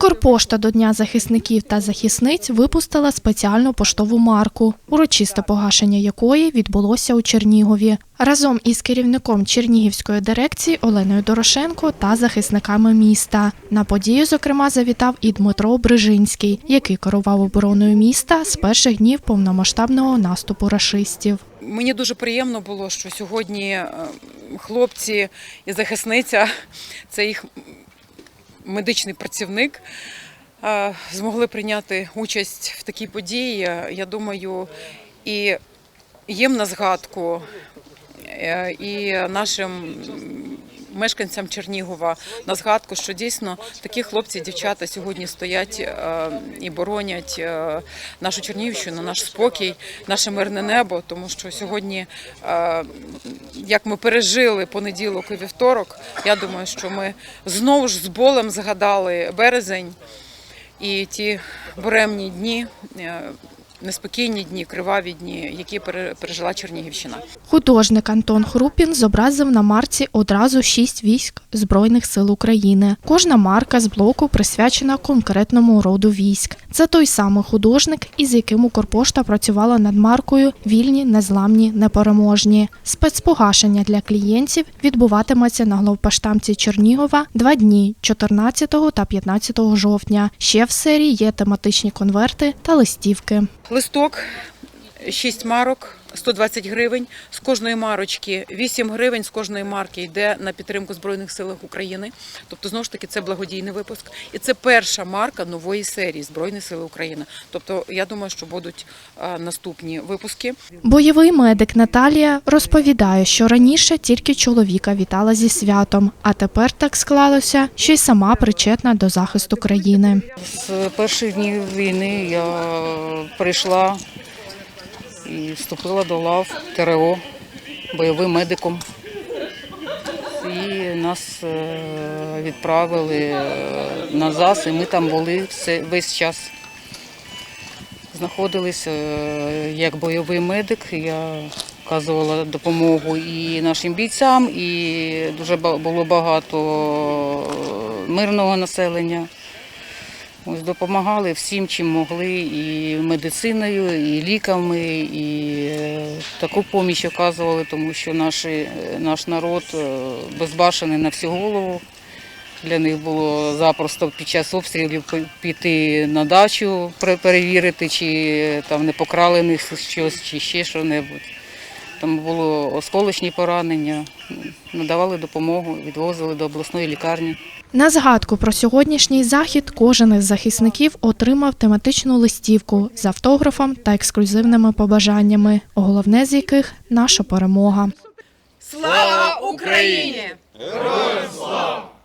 Укрпошта до Дня захисників та захисниць випустила спеціальну поштову марку, урочисте погашення якої відбулося у Чернігові. Разом із керівником Чернігівської дирекції Оленою Дорошенко та захисниками міста. На подію, зокрема, завітав і Дмитро Брижинський, який керував обороною міста з перших днів повномасштабного наступу рашистів. Мені дуже приємно було, що сьогодні е, хлопці і захисниця, це їх медичний працівник, е, змогли прийняти участь в такій події. Я думаю, і їм на згадку, е, і нашим мешканцям Чернігова на згадку, що дійсно такі хлопці дівчата сьогодні стоять е, і боронять е, нашу Чернігівщину, наш спокій, наше мирне небо. Тому що сьогодні, е, як ми пережили понеділок і вівторок, я думаю, що ми знову ж з болем згадали березень і ті буремні дні. Неспокійні дні, криваві дні, які пере- пережила Чернігівщина. Художник Антон Хрупін зобразив на марці одразу шість військ Збройних сил України. Кожна марка з блоку присвячена конкретному роду військ. Це той самий художник, із яким Укрпошта працювала над маркою Вільні, незламні, непереможні. Спецпогашення для клієнтів відбуватиметься на главпоштамці Чернігова два дні 14 та 15 жовтня. Ще в серії є тематичні конверти та листівки. Листок, 6 марок, 120 гривень. З кожної марочки 8 гривень з кожної марки йде на підтримку Збройних сил України. Тобто, знову ж таки, це благодійний випуск. І це перша марка нової серії Збройні Сили України. Тобто, я думаю, що будуть наступні випуски. Бойовий медик Наталія розповідає, що раніше тільки чоловіка вітала зі святом, а тепер так склалося, що й сама причетна до захисту країни. З перших днів війни я прийшла і вступила до лав ТРО бойовим медиком. І нас е, відправили е, на ЗАС, і ми там були все, весь час. Знаходилися е, як бойовий медик. Я оказувала допомогу і нашим бійцям, і дуже було багато мирного населення. Ось допомагали всім, чим могли, і медициною, і ліками, і е, таку поміч оказували, тому що наші, е, наш народ е, безбашений на всю голову. Для них було запросто під час обстрілів піти на дачу, пере- перевірити, чи там не покрали них щось, чи ще що-небудь. Там було осколочні поранення, надавали допомогу, відвозили до обласної лікарні. На згадку про сьогоднішній захід кожен із захисників отримав тематичну листівку з автографом та ексклюзивними побажаннями, головне з яких наша перемога. Слава Україні! Героям слава!